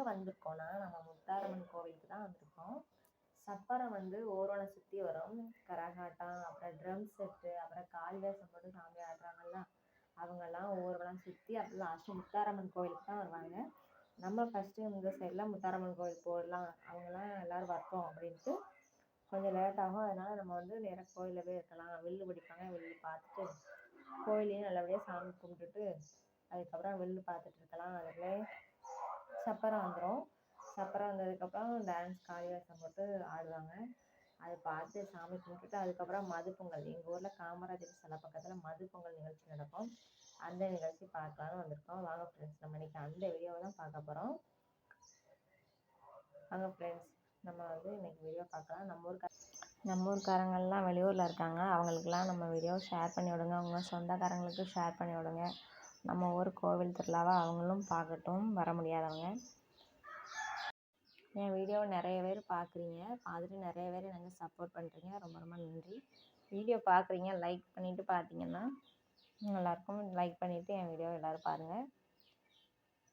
எங்கே வந்திருக்கோன்னா நம்ம முத்தாரம்மன் கோவிலுக்கு தான் வந்திருக்கோம். சப்பரம் வந்து ஓரோனை சுற்றி வரும். கரகாட்டம் அப்புறம் ட்ரம் செட்டு அப்புறம் கால் வேஷம் போட்டு சாமி ஆடுறாங்கல்ல அவங்கெல்லாம் ஊரெல்லாம் சுற்றி அப்புறம் லாஸ்ட்டு முத்தாரம்மன் கோவிலுக்கு தான் வருவாங்க. நம்ம ஃபஸ்ட்டு இந்த சைடில் முத்தாரம்மன் கோவில் போடலாம் அவங்கெல்லாம் எல்லோரும் வரட்டும் அப்படின்ட்டு கொஞ்சம் லேட் ஆகும். அதனால் நம்ம வந்து நேராக கோயிலில் போய் இருக்கலாம். வில்லு பிடிப்பாங்க. வில்லு பார்த்துட்டு கோயிலையும் நல்லபடியாக சாமி கும்பிட்டுட்டு அதுக்கப்புறம் வில்லு பார்த்துட்டு இருக்கலாம். அதில் சப்பரம் வந்துடும் சப்பரம் வந்ததுக்கப்புறம் டான்ஸ் காளி போட்டு ஆடுவாங்க. அது பார்த்து சாமி கும்பிட்டுட்டு அதுக்கப்புறம் மது பொங்கல். எங்கள் ஊரில் காமராஜர் சிலை பக்கத்தில் மது பொங்கல் நிகழ்ச்சி நடக்கும். அந்த நிகழ்ச்சி பார்க்கலான்னு வந்திருக்கோம். வாங்க ஃப்ரெண்ட்ஸ் நம்ம இன்னைக்கு அந்த வீடியோவை தான் பார்க்க போகிறோம் வாங்க ஃப்ரெண்ட்ஸ் நம்ம வந்து இன்னைக்கு வீடியோ பார்க்கலாம். நம்ம ஊர் நம்ம ஊர்க்காரங்கள்லாம் வெளியூரில் இருக்காங்க. அவங்களுக்கெல்லாம் நம்ம வீடியோ ஷேர் பண்ணி விடுங்க. அவங்க சொந்தக்காரங்களுக்கு ஷேர் பண்ணி விடுங்க. நம்ம ஊர் கோவில் திருவிழாவை அவங்களும் பார்க்கட்டும் வர முடியாதவங்க. என் வீடியோவை நிறைய பேர் பார்க்குறீங்க. பார்த்துட்டு நிறைய பேர் எனக்கு சப்போர்ட் பண்ணுறீங்க ரொம்ப ரொம்ப நன்றி. வீடியோ பார்க்குறீங்க லைக் பண்ணிவிட்டு பார்த்தீங்கன்னா எல்லாருக்கும் லைக் பண்ணிவிட்டு என் வீடியோ எல்லோரும் பாருங்கள்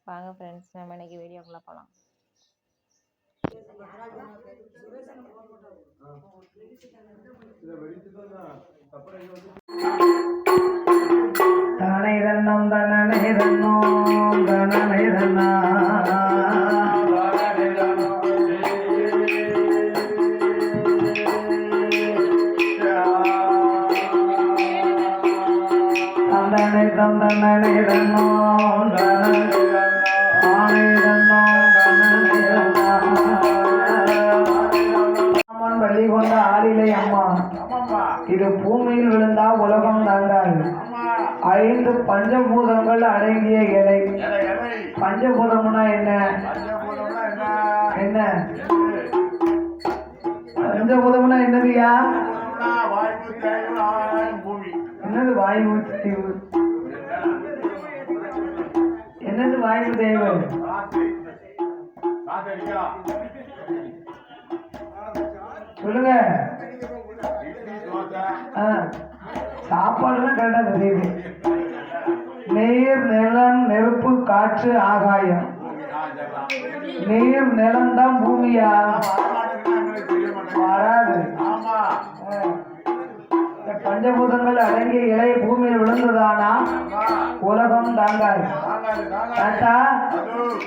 வாங்க ஃப்ரெண்ட்ஸ் நம்ம இன்றைக்கி வீடியோக்குள்ளே போகலாம் தனை தன்னம் தனனை தன்னோம் தனனை தன்னா தந்தனை தந்தனை தன்னோம் தனனை ஆனை ஐந்து பஞ்சபூதங்கள் அடங்கிய இலை. பஞ்சபூதம்னா என்ன? என்ன? பஞ்சபூதம்னா என்னதுயா என்னது வாயு தீவு? என்னது வாயு தேவை? சொல்லுங்க. சாப்பாடுலாம் கரெக்டா தெரியுது. நீர் நிலம் நெருப்பு காற்று ஆகாயம். நீர் நிலம் தான் பூமியா? வராது. பஞ்சபூதங்கள் அடங்கிய இலை பூமியில் விழுந்ததானா? உலகம் தாங்காது. கரெக்டா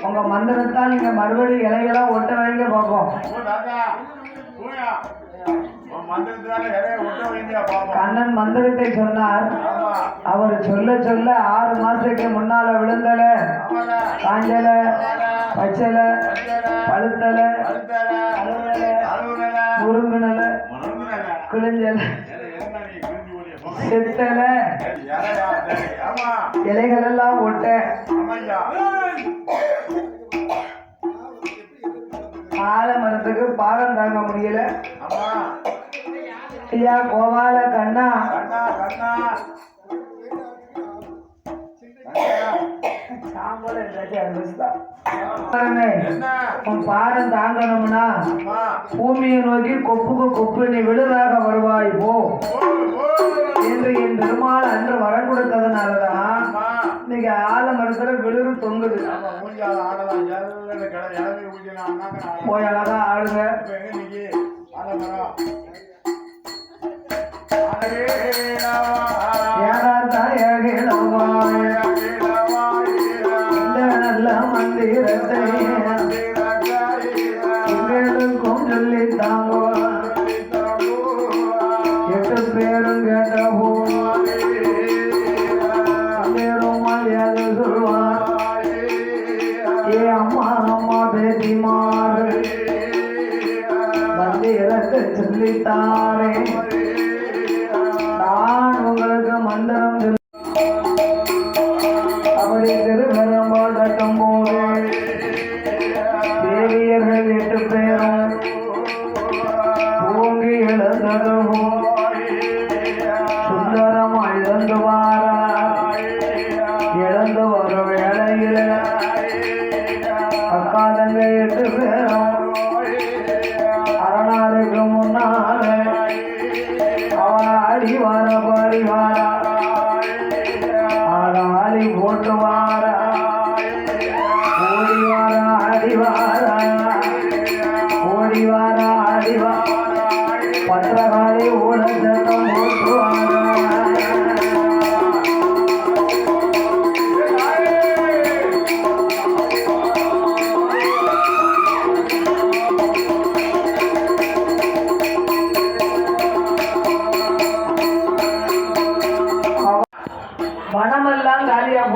உங்க மந்திரத்தால் நீங்க மறுபடியும் இலையெல்லாம் ஒட்ட வைங்க பார்ப்போம் கண்ணன் மந்திரத்தை சொன்னார். அவர் சொல்ல சொல்ல ஆறு மாசத்துக்கு முன்னால விழுந்தல. காஞ்சல பச்சல பழுத்தல முருங்கனல கிழிஞ்சல செத்தல. இலைகள் எல்லாம் ஒட்ட. ஆலமரத்துக்கு பாரம் தாங்க முடியல. ஐயா கோபால கண்ணா. உன் பாரம் தாங்கணும்னா பூமியை நோக்கி கொப்புக்கு கொப்பு நீ விழுதாக வருவாய் போ. என்று என் பெருமாள் அன்று வரம் கொடுத்ததுனாலதான் இன்னைக்கு ஆலமரத்துல விழுறு தொங்குது. போய் அழகா ஆடுங்க. ஏறாத்தா ஏகிழவாய் இந்த Perdón,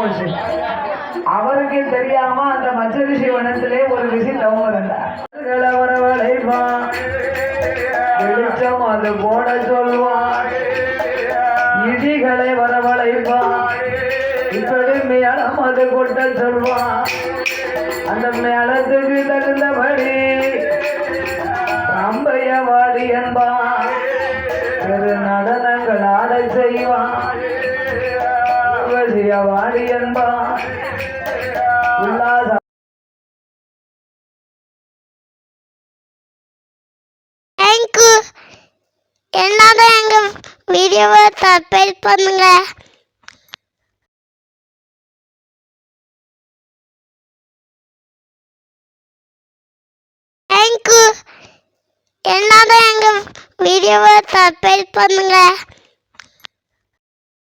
போச்சு. அவருக்கு தெரியாம அந்த மச்சரிஷி வனத்திலே ஒரு ரிஷி தவம் இருந்தார். வெளிச்சம் அது போட சொல்வான் இடிகளை வரவழைப்பான் இப்படி மேளம் அது கொட்ட சொல்வான் அந்த மேளத்துக்கு தகுந்தபடி அம்பையவாடி என்பான் நடனங்கள் ஆட செய்வான் வாடி அன்பா. உல்லாச தேங்க்யூ எல்லாரும் எங்கள் வீடியோவை சப்ஸ்கிரைப் பண்ணுங்க. தேங்க்யூ எல்லாரும் எங்கள் வீடியோவை சப்ஸ்கிரைப் பண்ணுங்க.